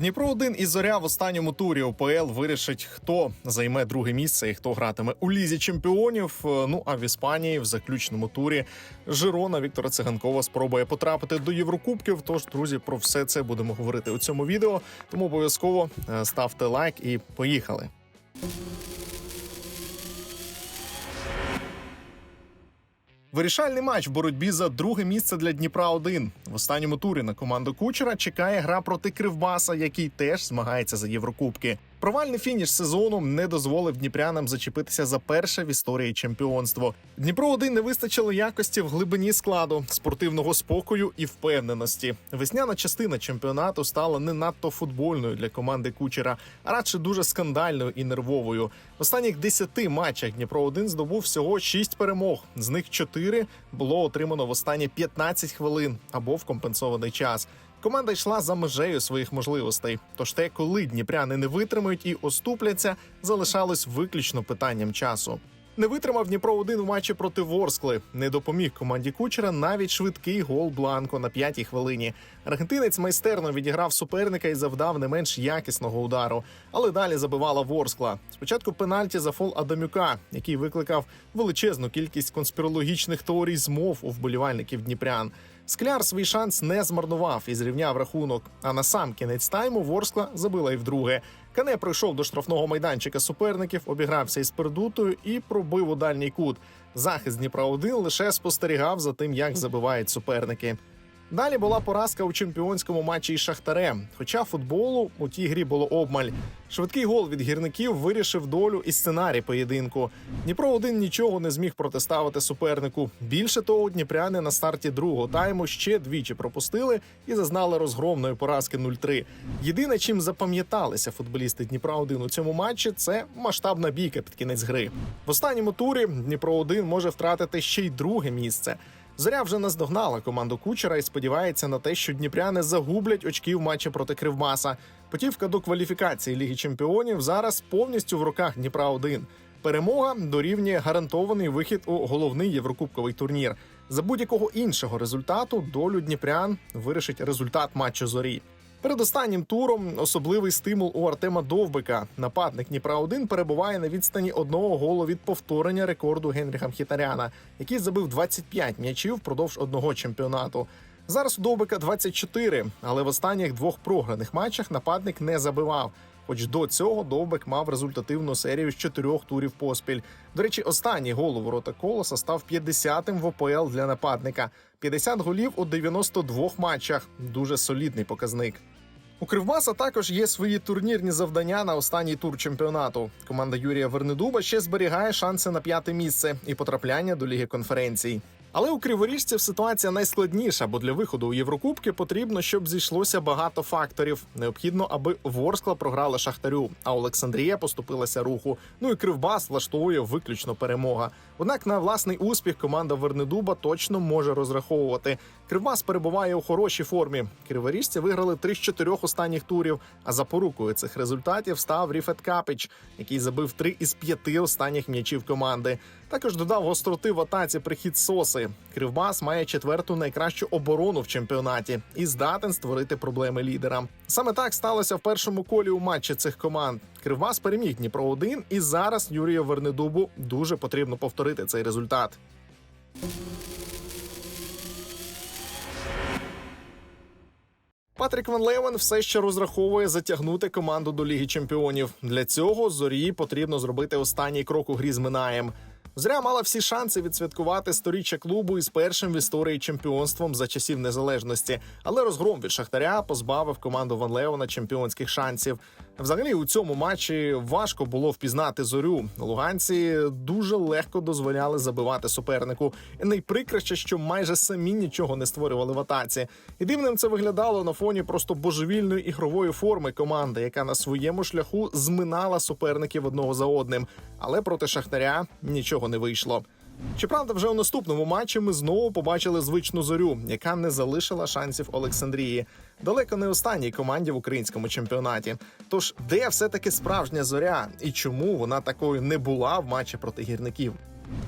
Дніпро 1 і зоря в останньому турі ОПЛ вирішить, хто займе друге місце і хто гратиме у лізі чемпіонів. Е, Ну а в Іспанії в заключному турі Жирона Віктора Циганкова спробує потрапити до Єврокубків. Тож, друзі, про все це будемо говорити у цьому відео. Тому обов'язково е, ставте лайк і поїхали. Вирішальний матч в боротьбі за друге місце для Дніпра 1 В останньому турі на команду Кучера чекає гра проти Кривбаса, який теж змагається за Єврокубки. Провальний фініш сезону не дозволив дніпрянам зачепитися за перше в історії чемпіонство. Дніпро 1 не вистачило якості в глибині складу, спортивного спокою і впевненості. Весняна частина чемпіонату стала не надто футбольною для команди Кучера, а радше дуже скандальною і нервовою. В останніх 10 матчах Дніпро 1 здобув всього 6 перемог. З них 4 було отримано в останні 15 хвилин або в компенсований час. Команда йшла за межею своїх можливостей. Тож те, коли дніпряни не витримають і оступляться, залишалось виключно питанням часу. Не витримав Дніпро 1 у матчі проти Ворскли. Не допоміг команді Кучера навіть швидкий гол Бланко на п'ятій хвилині. Аргентинець майстерно відіграв суперника і завдав не менш якісного удару. Але далі забивала Ворскла. Спочатку пенальті за фол Адамюка, який викликав величезну кількість конспірологічних теорій змов у вболівальників Дніпрян. Скляр свій шанс не змарнував і зрівняв рахунок. А на сам кінець тайму Ворскла забила і вдруге. Кане пройшов до штрафного майданчика суперників, обігрався із пердутою і пробив у дальній кут. Захист Дніпра 1 лише спостерігав за тим, як забивають суперники. Далі була поразка у чемпіонському матчі із Шахтарем. Хоча футболу у тій грі було обмаль. Швидкий гол від гірників вирішив долю і сценарій поєдинку. Дніпро 1 нічого не зміг протиставити супернику. Більше того, дніпряни на старті другого тайму ще двічі пропустили і зазнали розгромної поразки 0-3. Єдине, чим запам'яталися футболісти Дніпра 1 у цьому матчі, це масштабна бійка під кінець гри. В останньому турі Дніпро 1 може втратити ще й друге місце. Зоря вже наздогнала команду Кучера і сподівається на те, що дніпряни загублять очки в матчі проти Кривбаса. Путівка до кваліфікації Ліги Чемпіонів зараз повністю в руках Дніпра 1 Перемога дорівнює гарантований вихід у головний єврокубковий турнір. За будь-якого іншого результату долю дніпрян вирішить результат матчу зорі. Перед останнім туром особливий стимул у Артема Довбика. Нападник Дніпра 1 перебуває на відстані одного голу від повторення рекорду Генріха Мхітаряна, який забив 25 м'ячів впродовж одного чемпіонату. Зараз у Довбика 24, але в останніх двох програних матчах нападник не забивав. Хоч до цього Довбик мав результативну серію з чотирьох турів поспіль. До речі, останній гол у ворота колоса став 50-тим в ОПЛ для нападника. 50 голів у 92 матчах. Дуже солідний показник. У Кривбаса також є свої турнірні завдання на останній тур чемпіонату. Команда Юрія Вернедуба ще зберігає шанси на п'яте місце і потрапляння до ліги конференцій. Але у криворіжців ситуація найскладніша, бо для виходу у Єврокубки потрібно, щоб зійшлося багато факторів. Необхідно, аби Ворскла програла Шахтарю, а Олександрія поступилася руху. Ну і Кривбас влаштовує виключно перемога. Однак на власний успіх команда Вернедуба точно може розраховувати. Кривбас перебуває у хорошій формі. Криворіжці виграли три з чотирьох останніх турів. А запорукою цих результатів став Ріфет Капич, який забив три із п'яти останніх м'ячів команди. Також додав гостроти в атаці прихід Соси. Кривбас має четверту найкращу оборону в чемпіонаті і здатен створити проблеми лідерам. Саме так сталося в першому колі у матчі цих команд. Кривбас переміг Дніпро 1 і зараз Юрію Вернедубу дуже потрібно повторити цей результат. Патрік Ван Левен все ще розраховує затягнути команду до Ліги Чемпіонів. Для цього зорі потрібно зробити останній крок у грі з Минаєм. Зоря мала всі шанси відсвяткувати сторіччя клубу із першим в історії чемпіонством за часів незалежності, але розгром від Шахтаря позбавив команду Ван Леона чемпіонських шансів. Взагалі, у цьому матчі важко було впізнати зорю. Луганці дуже легко дозволяли забивати супернику. І найприкраще, що майже самі нічого не створювали в атаці. І дивним це виглядало на фоні просто божевільної ігрової форми команди, яка на своєму шляху зминала суперників одного за одним. Але проти Шахтаря нічого не вийшло. Щоправда, вже у наступному матчі ми знову побачили звичну зорю, яка не залишила шансів Олександрії. Далеко не останній команді в українському чемпіонаті. Тож, де все-таки справжня зоря і чому вона такою не була в матчі проти гірників?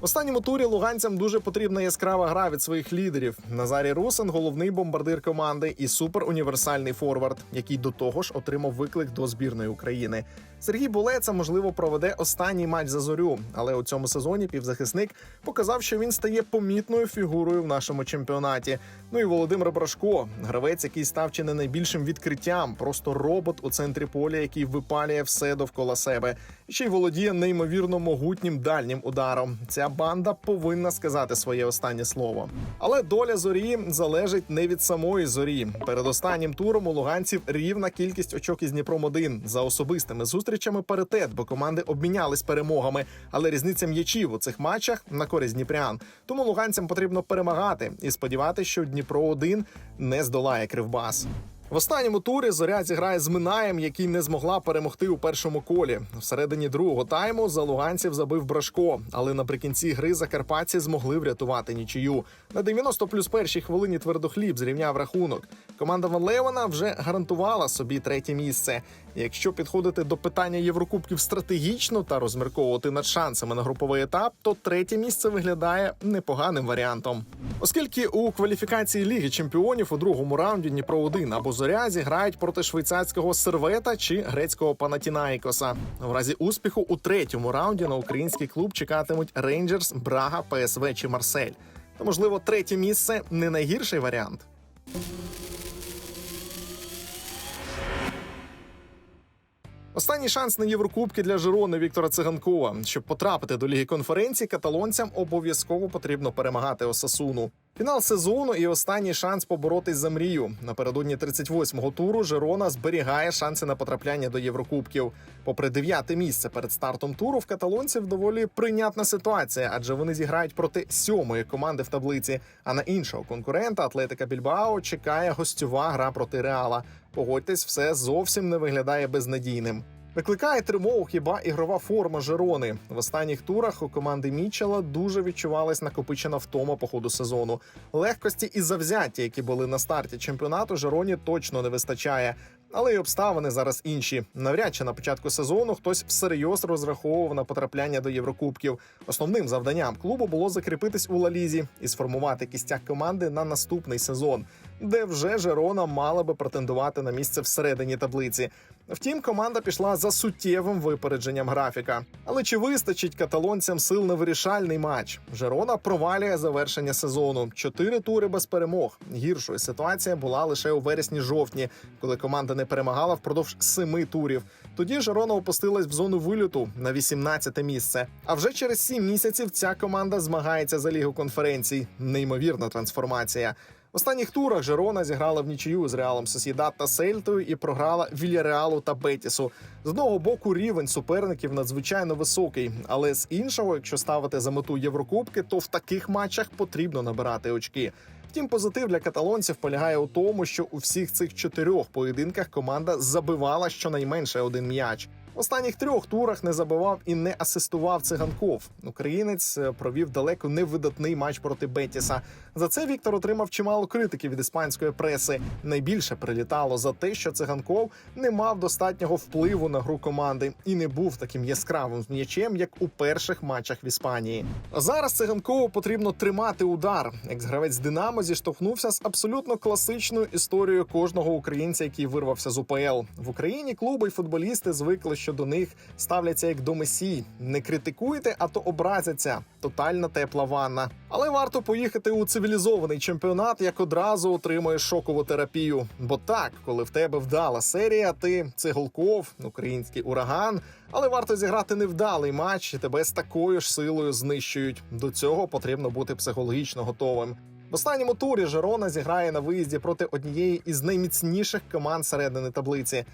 В останньому турі луганцям дуже потрібна яскрава гра від своїх лідерів. Назарій Русин головний бомбардир команди і суперуніверсальний форвард, який до того ж отримав виклик до збірної України. Сергій Булеца, можливо, проведе останній матч за зорю, але у цьому сезоні півзахисник показав, що він стає помітною фігурою в нашому чемпіонаті. Ну і Володимир Брашко, гравець, який став чи не найбільшим відкриттям, просто робот у центрі поля, який випалює все довкола себе. Ще й володіє неймовірно могутнім дальнім ударом. Ця банда повинна сказати своє останнє слово. Але доля зорі залежить не від самої зорі. Перед останнім туром у луганців рівна кількість очок із Дніпром 1 за особистими зустрічами паритет, бо команди обмінялись перемогами. Але різниця м'ячів у цих матчах на користь Дніпрян. Тому луганцям потрібно перемагати і сподіватися, що Дніпро 1 не здолає кривбас. В останньому турі зоря зіграє з Минаєм, який не змогла перемогти у першому колі. Всередині другого тайму за луганців забив Брашко, але наприкінці гри закарпатці змогли врятувати нічию. На 90 плюс першій хвилині твердохліб зрівняв рахунок. Команда Ван вже гарантувала собі третє місце. Якщо підходити до питання Єврокубків стратегічно та розмірковувати над шансами на груповий етап, то третє місце виглядає непоганим варіантом. Оскільки у кваліфікації Ліги Чемпіонів у другому раунді Дніпро 1 або Зоря зіграють проти швейцарського сервета чи грецького Панатінаїкоса. В разі успіху у третьому раунді на український клуб чекатимуть Рейнджерс, Брага, ПСВ чи Марсель. То можливо, третє місце не найгірший варіант. Останній шанс на Єврокубки для Жирони Віктора Циганкова. Щоб потрапити до ліги конференції, каталонцям обов'язково потрібно перемагати Осасуну. Фінал сезону і останній шанс поборотись за мрію. Напередодні 38-го туру Жирона зберігає шанси на потрапляння до Єврокубків. Попри дев'яте місце перед стартом туру, в каталонців доволі прийнятна ситуація, адже вони зіграють проти сьомої команди в таблиці. А на іншого конкурента Атлетика Більбао чекає гостьова гра проти Реала. Погодьтесь, все зовсім не виглядає безнадійним. Викликає тривогу хіба ігрова форма Жерони. В останніх турах у команди Мічела дуже відчувалась накопичена втома по ходу сезону. Легкості і завзяття, які були на старті чемпіонату, Жероні точно не вистачає. Але й обставини зараз інші. Навряд чи на початку сезону хтось всерйоз розраховував на потрапляння до Єврокубків. Основним завданням клубу було закріпитись у Лалізі і сформувати кістяк команди на наступний сезон, де вже Жерона мала би претендувати на місце всередині таблиці. Втім, команда пішла за суттєвим випередженням графіка. Але чи вистачить каталонцям сил на вирішальний матч? Жерона провалює завершення сезону. Чотири тури без перемог. Гіршою ситуація була лише у вересні-жовтні, коли команда не перемагала впродовж семи турів. Тоді Жерона опустилась в зону вильоту на 18-те місце. А вже через сім місяців ця команда змагається за лігу конференцій. Неймовірна трансформація. В останніх турах Жерона зіграла в нічию з Реалом Сосідат та Сельтою і програла Вільяреалу та Бетісу. З одного боку рівень суперників надзвичайно високий, але з іншого, якщо ставити за мету Єврокубки, то в таких матчах потрібно набирати очки. Втім, позитив для каталонців полягає у тому, що у всіх цих чотирьох поєдинках команда забивала щонайменше один м'яч. В останніх трьох турах не забивав і не асистував циганков. Українець е, провів далеко невидатний матч проти Бетіса. За це Віктор отримав чимало критики від іспанської преси. Найбільше прилітало за те, що циганков не мав достатнього впливу на гру команди і не був таким яскравим м'ячем, як у перших матчах в Іспанії. Зараз циганкову потрібно тримати удар. Екс-гравець Динамо зіштовхнувся з абсолютно класичною історією кожного українця, який вирвався з УПЛ. В Україні клуби й футболісти звикли, що до них ставляться як до месій. Не критикуйте, а то образяться. Тотальна тепла ванна. Але варто поїхати у цивілізований чемпіонат, як одразу отримуєш шокову терапію. Бо так, коли в тебе вдала серія, ти циголков, український ураган. Але варто зіграти невдалий матч, і тебе з такою ж силою знищують. До цього потрібно бути психологічно готовим. В останньому турі Жерона зіграє на виїзді проти однієї із найміцніших команд середини таблиці.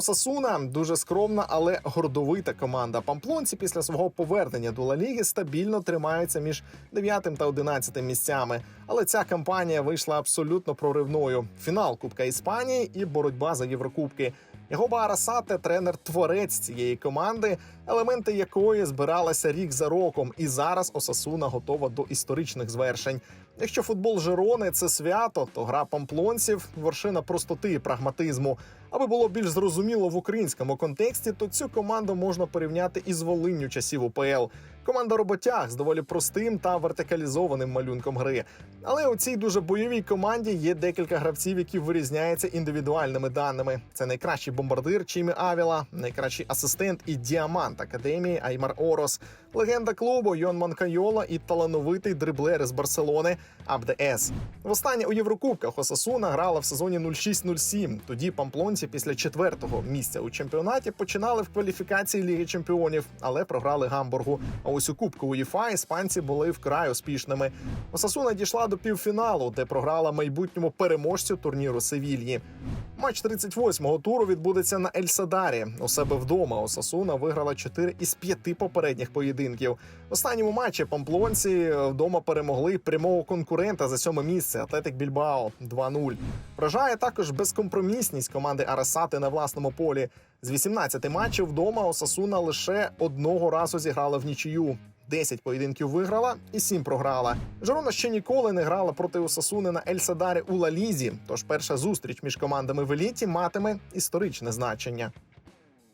Осасуна дуже скромна, але гордовита команда. Памплонці після свого повернення до Ла Ліги стабільно тримаються між 9 та 11 місцями. Але ця кампанія вийшла абсолютно проривною. Фінал Кубка Іспанії і боротьба за Єврокубки. Його Арасате – тренер-творець цієї команди, елементи якої збиралися рік за роком, і зараз Осасуна готова до історичних звершень. Якщо футбол Жерони це свято, то гра памплонців вершина простоти і прагматизму. Аби було більш зрозуміло в українському контексті, то цю команду можна порівняти із Волинню часів УПЛ. Команда роботяг з доволі простим та вертикалізованим малюнком гри. Але у цій дуже бойовій команді є декілька гравців, які вирізняються індивідуальними даними. Це найкращий бомбардир Чімі Авіла, найкращий асистент і діамант академії Аймар Орос, легенда клубу Йон Манкайола і талановитий дриблер з Барселони Абде Ес. Востаннє у Єврокубках Осасуна грала в сезоні 06-07. Тоді памплонці після четвертого місця у чемпіонаті починали в кваліфікації Ліги Чемпіонів, але програли Гамбургу. А ось у Кубку УЄФА іспанці були вкрай успішними. Осасуна дійшла до півфіналу, де програла майбутньому переможцю турніру Севільї. Матч 38-го туру відбудеться на Ель-Садарі. У себе вдома Осасуна виграла 4 із 5 попередніх поєдинків. В останньому матчі памплонці вдома перемогли прямого конкурента за сьоме місце Атлетик Більбао 2-0. Вражає також безкомпромісність команди Арасати на власному полі. З 18 матчів вдома Осасуна лише одного разу зіграла в нічию. 10 поєдинків виграла і 7 програла. Жорона ще ніколи не грала проти Осасуни на Ель-Садарі у Ла-Лізі, Тож перша зустріч між командами в еліті матиме історичне значення.